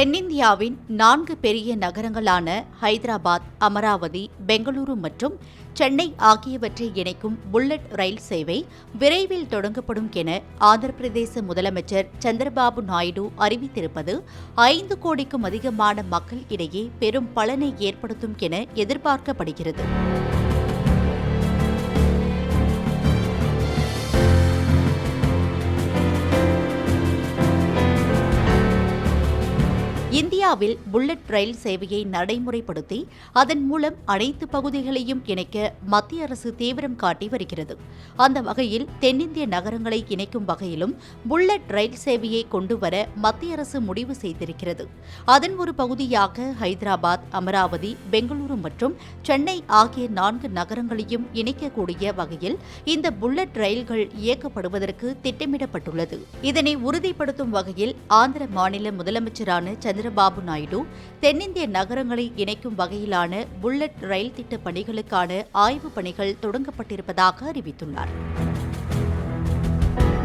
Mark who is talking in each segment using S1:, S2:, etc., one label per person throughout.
S1: தென்னிந்தியாவின் நான்கு பெரிய நகரங்களான ஹைதராபாத் அமராவதி பெங்களூரு மற்றும் சென்னை ஆகியவற்றை இணைக்கும் புல்லட் ரயில் சேவை விரைவில் தொடங்கப்படும் என ஆந்திர பிரதேச முதலமைச்சர் சந்திரபாபு நாயுடு அறிவித்திருப்பது ஐந்து கோடிக்கும் அதிகமான மக்கள் இடையே பெரும் பலனை ஏற்படுத்தும் என எதிர்பார்க்கப்படுகிறது இந்தியாவில் புல்லட் ரயில் சேவையை நடைமுறைப்படுத்தி அதன் மூலம் அனைத்து பகுதிகளையும் இணைக்க மத்திய அரசு தீவிரம் காட்டி வருகிறது அந்த வகையில் தென்னிந்திய நகரங்களை இணைக்கும் வகையிலும் புல்லட் ரயில் சேவையை கொண்டுவர மத்திய அரசு முடிவு செய்திருக்கிறது அதன் ஒரு பகுதியாக ஹைதராபாத் அமராவதி பெங்களூரு மற்றும் சென்னை ஆகிய நான்கு நகரங்களையும் இணைக்கக்கூடிய வகையில் இந்த புல்லட் ரயில்கள் இயக்கப்படுவதற்கு திட்டமிடப்பட்டுள்ளது இதனை உறுதிப்படுத்தும் வகையில் ஆந்திர மாநில முதலமைச்சரான சந்திரபாபு பாபு நாயுடு தென்னிந்திய நகரங்களை இணைக்கும் வகையிலான புல்லட் ரயில் திட்ட பணிகளுக்கான ஆய்வுப் பணிகள் தொடங்கப்பட்டிருப்பதாக அறிவித்துள்ளார்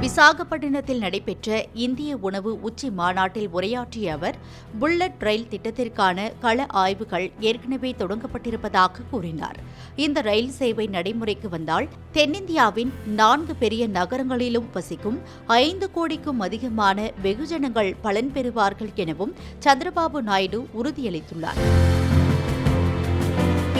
S1: விசாகப்பட்டினத்தில் நடைபெற்ற இந்திய உணவு உச்சி மாநாட்டில் உரையாற்றிய அவர் புல்லட் ரயில் திட்டத்திற்கான கள ஆய்வுகள் ஏற்கனவே தொடங்கப்பட்டிருப்பதாக கூறினார் இந்த ரயில் சேவை நடைமுறைக்கு வந்தால் தென்னிந்தியாவின் நான்கு பெரிய நகரங்களிலும் வசிக்கும் ஐந்து கோடிக்கும் அதிகமான வெகுஜனங்கள் பலன் பெறுவார்கள் எனவும் சந்திரபாபு நாயுடு உறுதியளித்துள்ளார்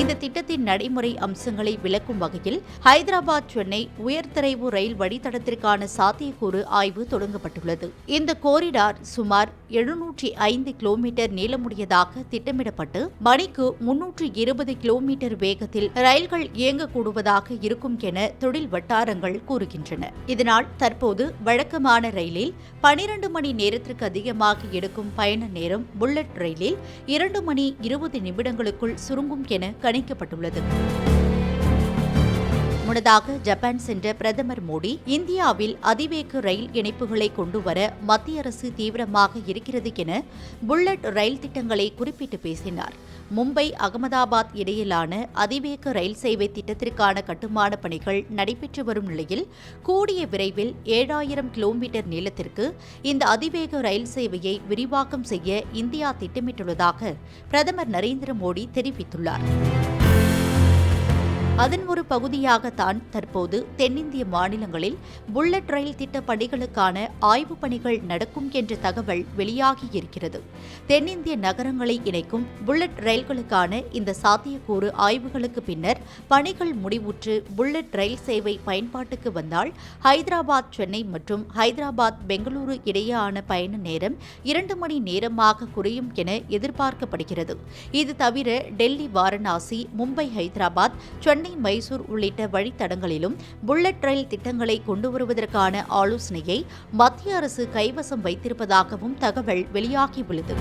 S1: இந்த திட்டத்தின் நடைமுறை அம்சங்களை விளக்கும் வகையில் ஹைதராபாத் சென்னை உயர்தரைவு ரயில் வழித்தடத்திற்கான சாத்தியக்கூறு ஆய்வு தொடங்கப்பட்டுள்ளது இந்த கோரிடார் சுமார் எழுநூற்றி ஐந்து கிலோமீட்டர் நீளமுடையதாக திட்டமிடப்பட்டு மணிக்கு முன்னூற்றி இருபது கிலோமீட்டர் வேகத்தில் ரயில்கள் இயங்கக்கூடுவதாக இருக்கும் என தொழில் வட்டாரங்கள் கூறுகின்றன இதனால் தற்போது வழக்கமான ரயிலில் பனிரண்டு மணி நேரத்திற்கு அதிகமாக எடுக்கும் பயண நேரம் புல்லட் ரயிலில் இரண்டு மணி இருபது நிமிடங்களுக்குள் சுருங்கும் என கணிக்கப்பட்டுள்ளது முன்னதாக ஜப்பான் சென்ற பிரதமர் மோடி இந்தியாவில் அதிவேக ரயில் இணைப்புகளை கொண்டுவர மத்திய அரசு தீவிரமாக இருக்கிறது என புல்லட் ரயில் திட்டங்களை குறிப்பிட்டு பேசினார் மும்பை அகமதாபாத் இடையிலான அதிவேக ரயில் சேவை திட்டத்திற்கான கட்டுமான பணிகள் நடைபெற்று வரும் நிலையில் கூடிய விரைவில் ஏழாயிரம் கிலோமீட்டர் நீளத்திற்கு இந்த அதிவேக ரயில் சேவையை விரிவாக்கம் செய்ய இந்தியா திட்டமிட்டுள்ளதாக பிரதமர் நரேந்திர மோடி தெரிவித்துள்ளார் பகுதியாகத்தான் தற்போது தென்னிந்திய மாநிலங்களில் புல்லட் ரயில் திட்ட பணிகளுக்கான ஆய்வுப் பணிகள் நடக்கும் என்ற தகவல் வெளியாகியிருக்கிறது தென்னிந்திய நகரங்களை இணைக்கும் புல்லட் ரயில்களுக்கான இந்த சாத்தியக்கூறு ஆய்வுகளுக்கு பின்னர் பணிகள் முடிவுற்று புல்லட் ரயில் சேவை பயன்பாட்டுக்கு வந்தால் ஹைதராபாத் சென்னை மற்றும் ஹைதராபாத் பெங்களூரு இடையேயான பயண நேரம் இரண்டு மணி நேரமாக குறையும் என எதிர்பார்க்கப்படுகிறது இது தவிர டெல்லி வாரணாசி மும்பை ஹைதராபாத் சென்னை மைசூர் மைசூர் உள்ளிட்ட வழித்தடங்களிலும் புல்லட் ரயில் திட்டங்களை கொண்டு வருவதற்கான ஆலோசனையை மத்திய அரசு கைவசம் வைத்திருப்பதாகவும் தகவல் வெளியாகியுள்ளது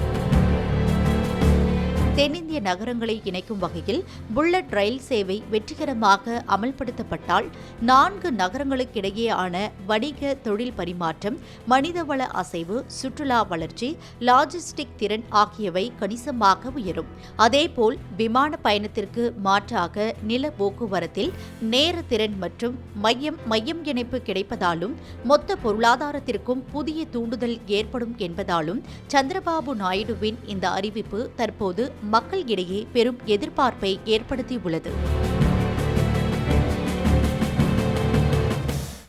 S1: தென்னிந்திய நகரங்களை இணைக்கும் வகையில் புல்லட் ரயில் சேவை வெற்றிகரமாக அமல்படுத்தப்பட்டால் நான்கு நகரங்களுக்கிடையேயான வணிக தொழில் பரிமாற்றம் மனிதவள அசைவு சுற்றுலா வளர்ச்சி லாஜிஸ்டிக் திறன் ஆகியவை கணிசமாக உயரும் அதேபோல் விமான பயணத்திற்கு மாற்றாக நில போக்குவரத்தில் நேர திறன் மற்றும் மையம் மையம் இணைப்பு கிடைப்பதாலும் மொத்த பொருளாதாரத்திற்கும் புதிய தூண்டுதல் ஏற்படும் என்பதாலும் சந்திரபாபு நாயுடுவின் இந்த அறிவிப்பு தற்போது மக்கள் இடையே பெரும் எதிர்பார்ப்பை ஏற்படுத்தியுள்ளது